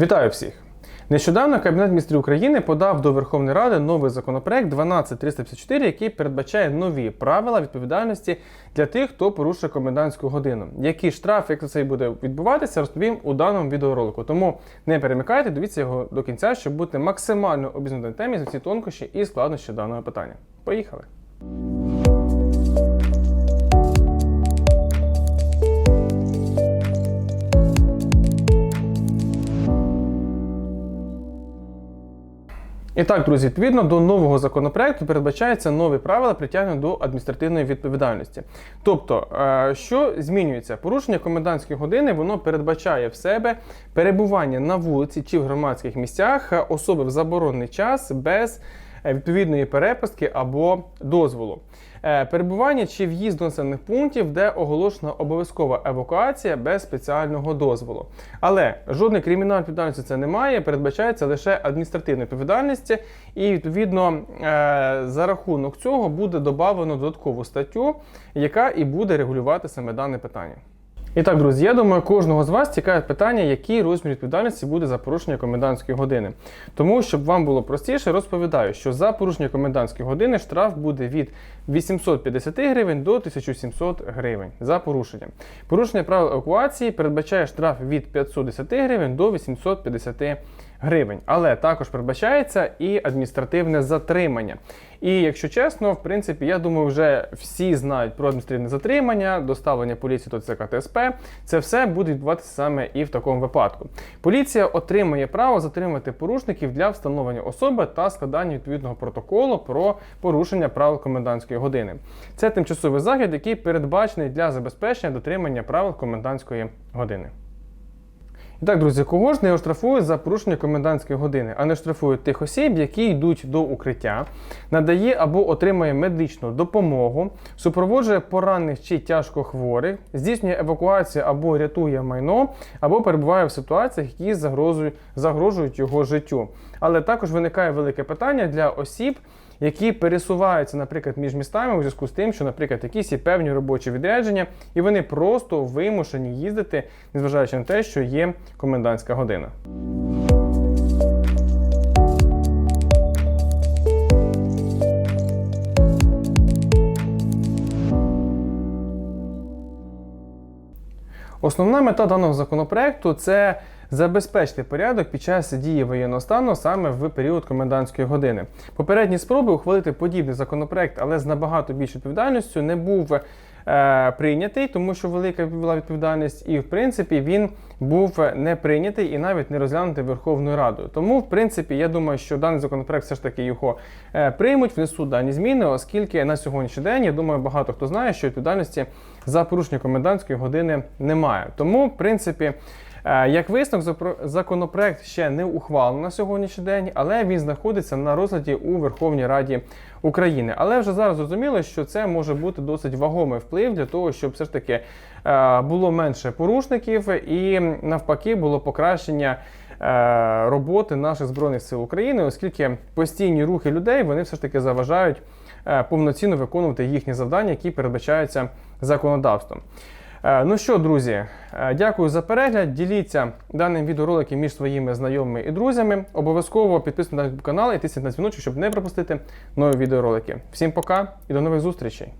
Вітаю всіх! Нещодавно Кабінет міністрів України подав до Верховної Ради новий законопроект 12354, який передбачає нові правила відповідальності для тих, хто порушує комендантську годину. Який штраф, як це буде відбуватися, розповім у даному відеоролику. Тому не перемикайте, дивіться його до кінця, щоб бути максимально обізнаним темі за всі тонкощі і складнощі даного питання. Поїхали! І так, друзі, відповідно до нового законопроекту передбачаються нові правила притягнення до адміністративної відповідальності. Тобто, е, що змінюється? Порушення комендантської години воно передбачає в себе перебування на вулиці чи в громадських місцях е, особи в заборонений час без відповідної перепустки або дозволу. Е, Перебування чи в'їзд до населених пунктів, де оголошена обов'язкова евакуація без спеціального дозволу. Але жодної кримінальної відповідальності це немає, передбачається лише адміністративна відповідальність, і відповідно е, за рахунок цього буде додано додаткову статтю, яка і буде регулювати саме дане питання. І так, друзі, я думаю, кожного з вас цікавить питання, який розмір відповідальності буде за порушення комендантської години. Тому, щоб вам було простіше, розповідаю, що за порушення комендантської години штраф буде від 850 гривень до 1700 гривень за порушення. Порушення правил евакуації передбачає штраф від 510 гривень до 850 гривень. Але також передбачається і адміністративне затримання. І якщо чесно, в принципі, я думаю, вже всі знають про адміністративне затримання, доставлення поліції до ЦК ТСП. Це все буде відбуватися саме і в такому випадку. Поліція отримує право затримати порушників для встановлення особи та складання відповідного протоколу про порушення правил комендантської години. Це тимчасовий захід, який передбачений для забезпечення дотримання правил комендантської години. Так, друзі, кого ж не оштрафують за порушення комендантської години, а не штрафують тих осіб, які йдуть до укриття, надає або отримує медичну допомогу, супроводжує поранених чи тяжко хворих, здійснює евакуацію або рятує майно, або перебуває в ситуаціях, які загрожують його життю. Але також виникає велике питання для осіб. Які пересуваються, наприклад, між містами у зв'язку з тим, що, наприклад, якісь є певні робочі відрядження, і вони просто вимушені їздити, незважаючи на те, що є комендантська година. Основна мета даного законопроекту це забезпечити порядок під час дії воєнного стану саме в період комендантської години. Попередні спроби ухвалити подібний законопроект, але з набагато більшою відповідальністю, не був е, прийнятий, тому що велика була відповідальність, і в принципі він був не прийнятий і навіть не розглянутий Верховною Радою. Тому, в принципі, я думаю, що даний законопроект все ж таки його е, приймуть, внесуть дані зміни, оскільки на сьогоднішній день, я думаю, багато хто знає, що відповідальності за порушення комендантської години немає. Тому, в принципі. Е, Як висновок, законопроект ще не ухвалено на сьогоднішній день, але він знаходиться на розгляді у Верховній Раді України. Але вже зараз зрозуміло, що це може бути досить вагомий вплив для того, щоб все ж таки е, було менше порушників і навпаки було покращення. е, Роботи наших збройних сил України, оскільки постійні рухи людей вони все ж таки заважають повноцінно виконувати їхні завдання, які передбачаються законодавством. Е, Ну що, друзі, е, дякую за перегляд. Діліться даним відеороликом між своїми знайомими і друзями. Обов'язково підписуйтесь на канал і тисніть на дзвіночок, щоб не пропустити нові відеоролики. Всім пока і до нових зустрічей!